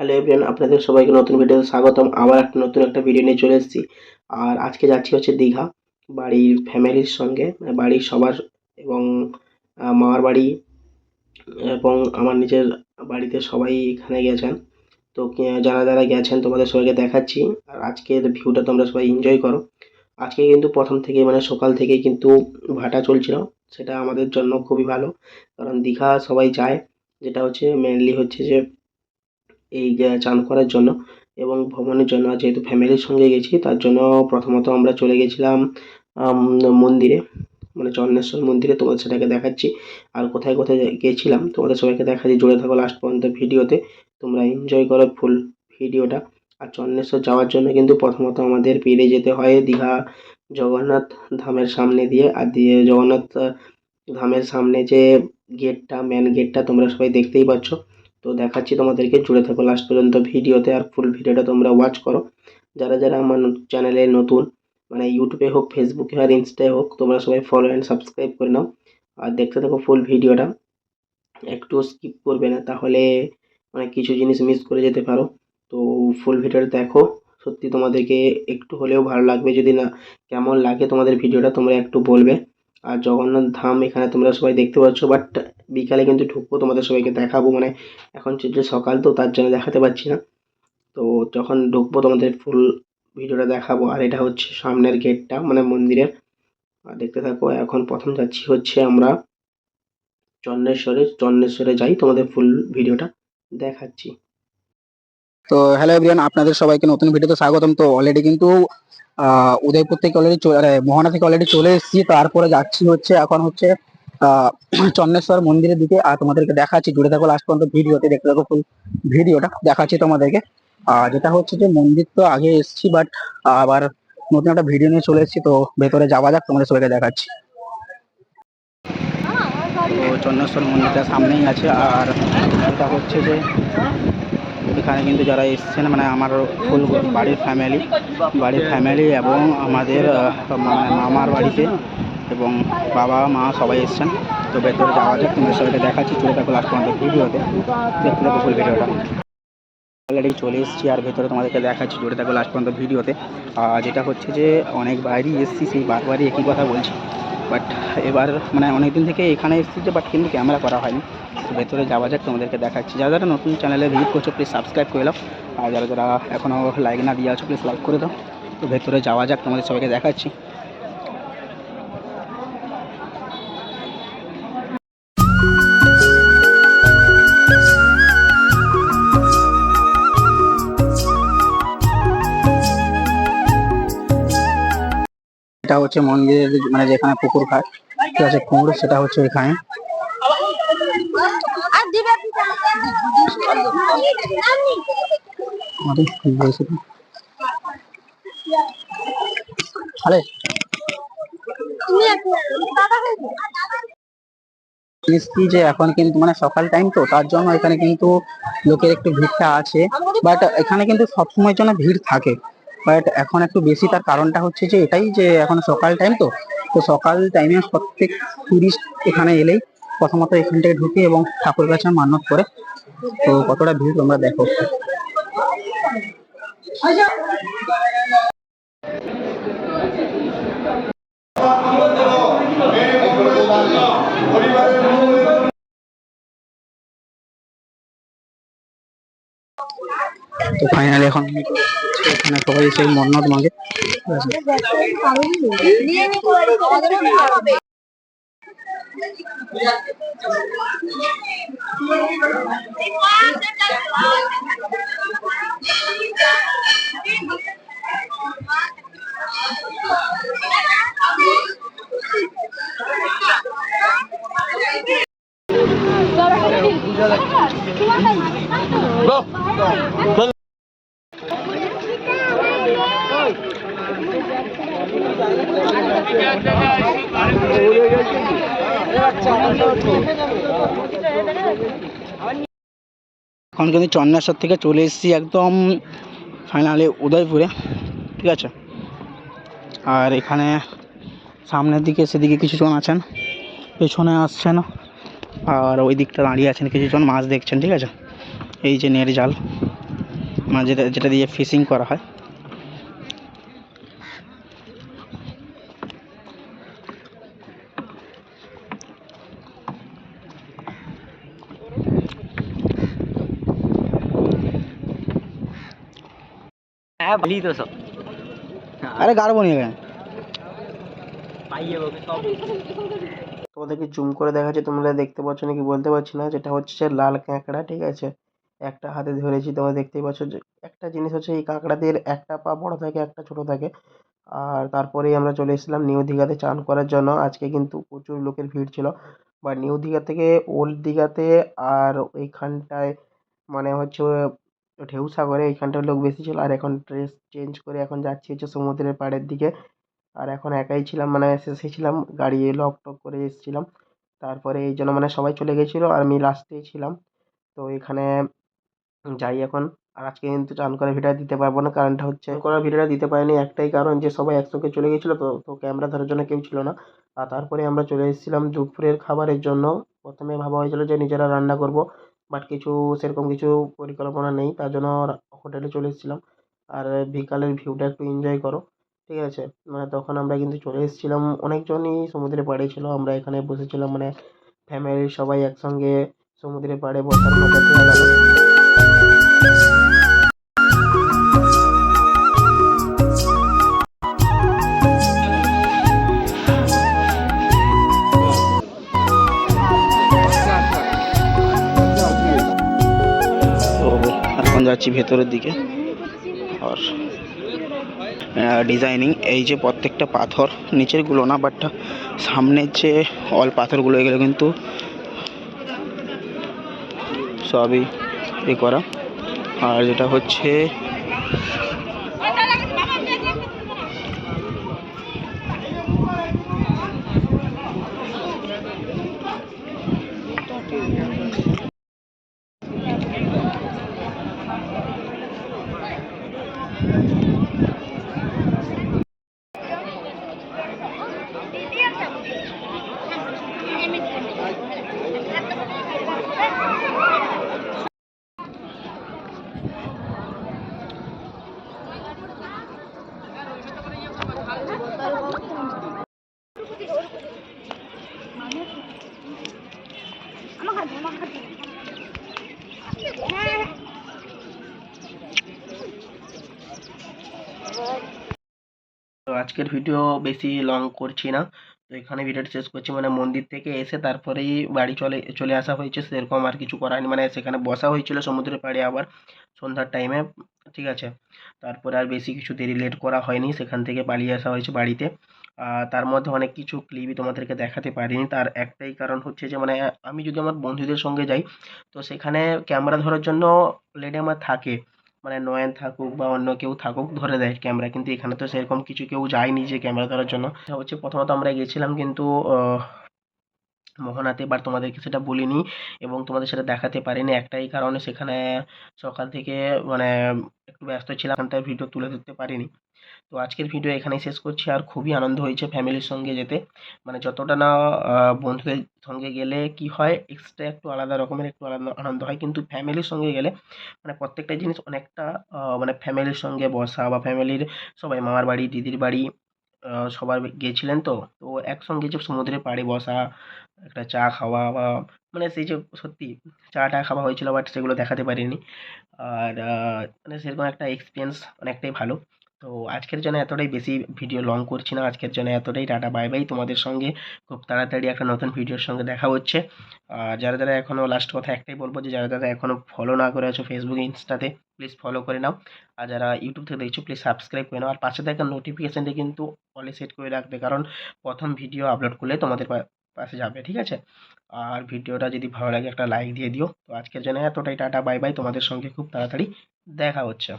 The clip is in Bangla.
হ্যালো এভরিওয়ান আপনাদের সবাইকে নতুন ভিডিওতে স্বাগতম। আবার একটা নতুন একটা ভিডিও নিয়ে চলে এসেছি। আর আজকে যাচ্ছি হচ্ছে দীঘা, বাড়ির ফ্যামিলির সঙ্গে মানে বাড়ির সবার এবং মামার বাড়ি এবং আমার নিজের বাড়িতে সবাই এখানে গেছেন। তো যারা যারা গেছেন তোমাদের সবাইকে দেখাচ্ছি। আর আজকের ভিউটা তোমরা সবাই এনজয় করো। আজকে কিন্তু প্রথম থেকে মানে সকাল থেকেই কিন্তু ভাটা চলছিল। সেটা আমাদের জন্য খুবই ভালো। কারণ দীঘা সবাই যায়, যেটা হচ্ছে মেনলি হচ্ছে যে এই চান করার জন্য এবং ভ্রমণের জন্য যেহেতু ফ্যামিলির সঙ্গে গেছি, তার জন্য প্রথমত আমরা চলে গেছিলাম মন্দিরে মানে চন্দ্রেশ্বর মন্দিরে। তোমাদের সেটাকে দেখাচ্ছি। আর কোথায় কোথায় গেছিলাম, তোমাদের সবাইকে দেখাচ্ছি। জুড়ে থাকো লাস্ট পর্যন্ত ভিডিওতে। তোমরা এনজয় করো ফুল ভিডিওটা। আর চন্দ্রেশ্বর যাওয়ার জন্য কিন্তু প্রথমত আমাদের পেরিয়ে যেতে হয় দীঘা জগন্নাথ ধামের সামনে দিয়ে। আর দিয়ে জগন্নাথ ধামের সামনে যে গেটটা মেন গেটটা তোমরা সবাই দেখতেই পাচ্ছ। তো দেখাচ্ছি তোমাদেরকে, জুড়ে থাকো লাস্ট পর্যন্ত ভিডিওতে আর ফুল ভিডিওটা তোমরা ওয়াচ করো। যারা যারা আমার চ্যানেলে নতুন মানে ইউটিউবে হোক ফেসবুকে আর ইনস্টায় হোক, তোমরা সবাই ফলো অ্যান্ড সাবস্ক্রাইব করে নাও। আর দেখতে থাকো ফুল ভিডিওটা। একটু স্কিপ করবে না, তাহলে অনেক কিছু জিনিস মিস করে যেতে পারো। তো ফুল ভিডিওটা দেখো। সত্যি তোমাদেরকে একটু হলেও ভালো লাগবে। যদি না, কেমন লাগে তোমাদের ভিডিওটা, তোমরা একটু বলবে। আর জগন্নাথ ধাম এখানে তোমরা সবাই দেখতে পাচ্ছ বাট বিকালে কিন্তু ঢুকবো, তোমাদের সবাইকে দেখাবো মানে এখন চলছে সকাল তো তার জন্য দেখাতে পারছি না। তো যখন ঢুকবো তোমাদের ফুল ভিডিওটা দেখাবো, আর এটা হচ্ছে সামনের গেটটা মানে মন্দিরের। আর দেখতে থাকো, এখন প্রথম যাচ্ছি হচ্ছে আমরা চন্দ্রেশ্বরে চন্দ্রেশ্বরে যাই, তোমাদের ফুল ভিডিওটা দেখাচ্ছি। তো হ্যালো এভরিওয়ান আপনাদের সবাইকে নতুন ভিডিওতে স্বাগতম। তো অলরেডি কিন্তু উদয়পুর থেকে অলরেডি মোহনা থেকে অলরেডি চলে এসেছি। তারপরে যাচ্ছি হচ্ছে এখন হচ্ছে আহ, চন্দ্রেশ্বর মন্দিরের দিকে। আর তোমাদেরকে দেখাচ্ছি জুড়ে থাকো লাস্ট পর্যন্ত ভিডিওতে দেখতে থাকো ফুল ভিডিওটা। দেখাচ্ছি তোমাদেরকে। আর যেটা হচ্ছে যে মন্দির তো আগে এসেছি বাট আবার নতুন একটা ভিডিও নিয়ে চলে এসেছি তো ভেতরে যাওয়া যাক তোমাদের সবাইকে দেখাচ্ছি। তো চন্দ্রেশ্বর মন্দিরটা সামনেই আছে আর এটা হচ্ছে যে এখানে কিন্তু যারা এসছেন মানে আমার ফুল বাড়ির ফ্যামিলি বাড়ির ফ্যামিলি এবং আমাদের মানে মামার বাড়িতে এবং বাবা, মা সবাই এসছেন। তো ভেতরে যাওয়া যাক, তোমাদের সবাইকে দেখাচ্ছি। চলে থাকো লাস্ট পর্যন্ত ভিডিওতে। দেখতে থাকো ফুল ভিডিওটা। অলরেডি চলে এসেছি আর ভেতরে তোমাদেরকে দেখাচ্ছি। জুড়ে থাকো লাস্ট পর্যন্ত ভিডিওতে। যেটা হচ্ছে যে, অনেক বাইরেই এসেছি, সেই বারবারই একই কথা বলছি। বাট এবার মানে অনেক দিন থেকে এখানে এসেছি বাট কিন্তু ক্যামেরা করা হয়নি। তো ভেতরে যাওয়া যাক, তোমাদেরকে দেখাচ্ছি। যারা যারা নতুন চ্যানেলে ভিজিট করছ প্লিজ সাবস্ক্রাইব করে দাও। আর যারা যারা এখনও লাইক না দিয়ে আছো প্লিজ লাইক করে দাও। তো ভেতরে যাওয়া যাক, তোমাদের সবাইকে দেখাচ্ছি। এটা হচ্ছে মন্দিরের মানে যেখানে পুকুর ঘাট ঠিক আছে কুমড়ো সেটা হচ্ছে এখানে? আরে যে এখন কিন্তু মানে সকাল টাইম তো তার জন্য এখানে কিন্তু লোকের একটু ভিড়টা আছে। বাট এখানে কিন্তু সবসময়ের জন্য ভিড় থাকে। বাট এখন একটু বেশি, তার কারণটা হচ্ছে যে এটাই যে এখন সকাল টাইম তো তো সকাল টাইমে প্রত্যেক টুরিস্ট এখানে এলেই প্রথমত এখান থেকে ঢুকে এবং ঠাকুর গাছের মান্যত করে। তো কতটা ভিড় তোমরা দেখো। তো ফাইনালি এখন এখানে সবাই সেই মন্নত মাগে। আছে এখন কিন্তু চন্দ্রেশ্বর থেকে চলে এসেছি একদম ফাইনালি উদয়পুরে, ঠিক আছে? আর এখানে সামনের দিকে, সেদিকে কিছুজন আছেন, পেছনে আসছেন, আর ওই দিকটা দাঁড়িয়ে আছেন কিছুজন, মাছ দেখছেন, ঠিক আছে? এই যে নেট জাল মানে যেটা যেটা দিয়ে ফিশিং করা হয়। হ্যাঁ বলি তো সব। আরে গাড়বো নি তোমাদেরকে জুম করে দেখাচ্ছি তোমরা দেখতে পাচ্ছ নাকি বলতে পারছি না যেটা হচ্ছে লাল কাঁকড়া ঠিক আছে? একটা হাতে ধরেছি তোমরা দেখতেই পাচ্ছ যে একটা জিনিস হচ্ছে এই কাঁকড়াদের একটা পা বড় থাকে একটা ছোট থাকে। আর তারপরেই আমরা চলে এসেছিলাম নিউ দীঘাতে চান করার জন্য। আজকে কিন্তু প্রচুর লোকের ভিড় ছিল। বা নিউ দীঘা থেকে ওল্ড দীঘাতে আর ওইখানটায় মানে হচ্ছে ঢেউ সাগরে এইখানটায় লোক বেশি ছিল। আর এখন ড্রেস চেঞ্জ করে এখন যাচ্ছি হচ্ছে সমুদ্রের পাড়ের দিকে। আর এখন একাই ছিলাম মানে শেষে ছিলাম, গাড়ি লক টক করে এসেছিলাম। তারপরে এই জন্য মানে সবাই চলে গেছিল আর আমি লাস্টেই ছিলাম। তো এখানে যাই এখন। আর আজকে কিন্তু চান করার ভিডিওটা দিতে পারব না। কারণটা হচ্ছে করার ভিডিওটা দিতে পারিনি। একটাই কারণ যে সবাই একসঙ্গে চলে গেছিল তো তো ক্যামেরা ধরার জন্য কেউ ছিল না। আর তারপরে আমরা চলে এসেছিলাম দুপুরের খাবারের জন্য। প্রথমে ভাবা হয়েছিল যে নিজেরা রান্না করব। বাট কিছু সেরকম কিছু পরিকল্পনা নেই, তার জন্য হোটেলে চলে এসেছিলাম। আর বিকালের ভিউটা একটু এনজয় করো, ঠিক আছে? মানে তখন আমরা কিন্তু চলে এসেছিলাম, অনেকজনই সমুদ্রে পাড়ে ছিল, আমরা এখানে বসেছিলাম মানে ফ্যামিলির সবাই একসঙ্গে সমুদ্রে পাড়ে বসার মজা যাচ্ছি ভেতরের দিকে। আর ডিজাইনিং এই যে প্রত্যেকটা পাথর, নিচেরগুলো না বাট সামনের যে অল পাথরগুলো, এগুলো কিন্তু সবই এ করা। আর যেটা হচ্ছে আজকের ভিডিও বেশি লং করছি না। তো এখানে ভিডিওটা শেষ করছি। মানে মন্দির থেকে এসে তারপরেই বাড়ি চলে চলে আসা হয়েছে। সেরকম আর কিছু করার নেই। মানে সেখানে বসা হয়েছিল সমুদ্রের পাড়ে আবার সন্ধ্যার টাইমে ঠিক আছে? তারপরে আর বেশি কিছু দেরি লেট করা হয়নি। সেখান থেকে পালিয়ে আসা হয়েছে বাড়িতে। তার মধ্যে অনেক কিছু ক্লিপই তোমাদেরকে দেখাতে পারিনি। তার একটাই কারণ হচ্ছে যে মানে আমি যদি আমার বন্ধুদের সঙ্গে যাই, তো সেখানে ক্যামেরা ধরার জন্য লেডি আমার থাকে। মানে নয়ন থাকুক বা অন্য কেউ থাকুক ধরে দেয় ক্যামেরা কিন্তু এখানে তো সেরকম কিছু কেউ যায়নি যে ক্যামেরা ধরার জন্য। হচ্ছে প্রথমত আমরা গেছিলাম কিন্তু মোহনাতে বাট তোমাদেরকে সেটা বলিনি এবং তোমাদের সেটা দেখাতে পারিনি একটাই কারণে সেখানে সকাল থেকে মানে একটু ব্যস্ত ছিলাম তাই ভিডিও তুলে ধরতে পারিনি। তো আজকের ভিডিও এখানেই শেষ করছি, আর খুবই আনন্দ হয়েছে ফ্যামিলির সঙ্গে যেতে। মানে যতটা না বন্ধুদের সঙ্গে গেলে কি হয় এক্সট্রা একটু আলাদা রকমের একটু আলাদা আনন্দ হয়, কিন্তু ফ্যামিলির সঙ্গে গেলে মানে প্রত্যেকটা জিনিস অনেকটা মানে ফ্যামিলির সঙ্গে বসা বা ফ্যামিলির সবাই মামার বাড়ি, দিদির বাড়ি সবার গিয়েছিলেন তো তো একসঙ্গে যে সমুদ্রের পাড়ে বসা একটা চা খাওয়া বা মানে সেই যে সত্যি চা টা খাওয়া হয়েছিল বাট সেগুলো দেখাতে পারিনি। আর মানে সেরকম একটা এক্সপিরিয়েন্স অনেকটাই ভালো। তো আজকের জন্য এতটাই। বেশি ভিডিও লং করছি না। আজকের জন্য এতটাই। টাটা বাই বাই তোমাদের সঙ্গে খুব তাড়াতাড়ি একটা নতুন ভিডিওর সঙ্গে দেখা হচ্ছে। আর যারা যারা এখনও লাস্ট কথা একটাই বলব যে, যারা যারা এখনও ফলো না করে আছো ফেসবুক ইনস্টাতে প্লিজ ফলো করে নাও। আর যারা ইউটিউব থেকে দেখছ প্লিজ সাবস্ক্রাইব করে নাও। আর পাশে থাকা নোটিফিকেশানটা কিন্তু অলে সেট করে রাখবে। কারণ প্রথম ভিডিও আপলোড করলে তোমাদের পাশে যাবে ঠিক আছে? আর ভিডিওটা যদি ভালো লাগে একটা লাইক দিয়ে দিও। তো আজকের জন্য এতটাই, টাটা বাই বাই তোমাদের সঙ্গে খুব তাড়াতাড়ি দেখা হচ্ছে।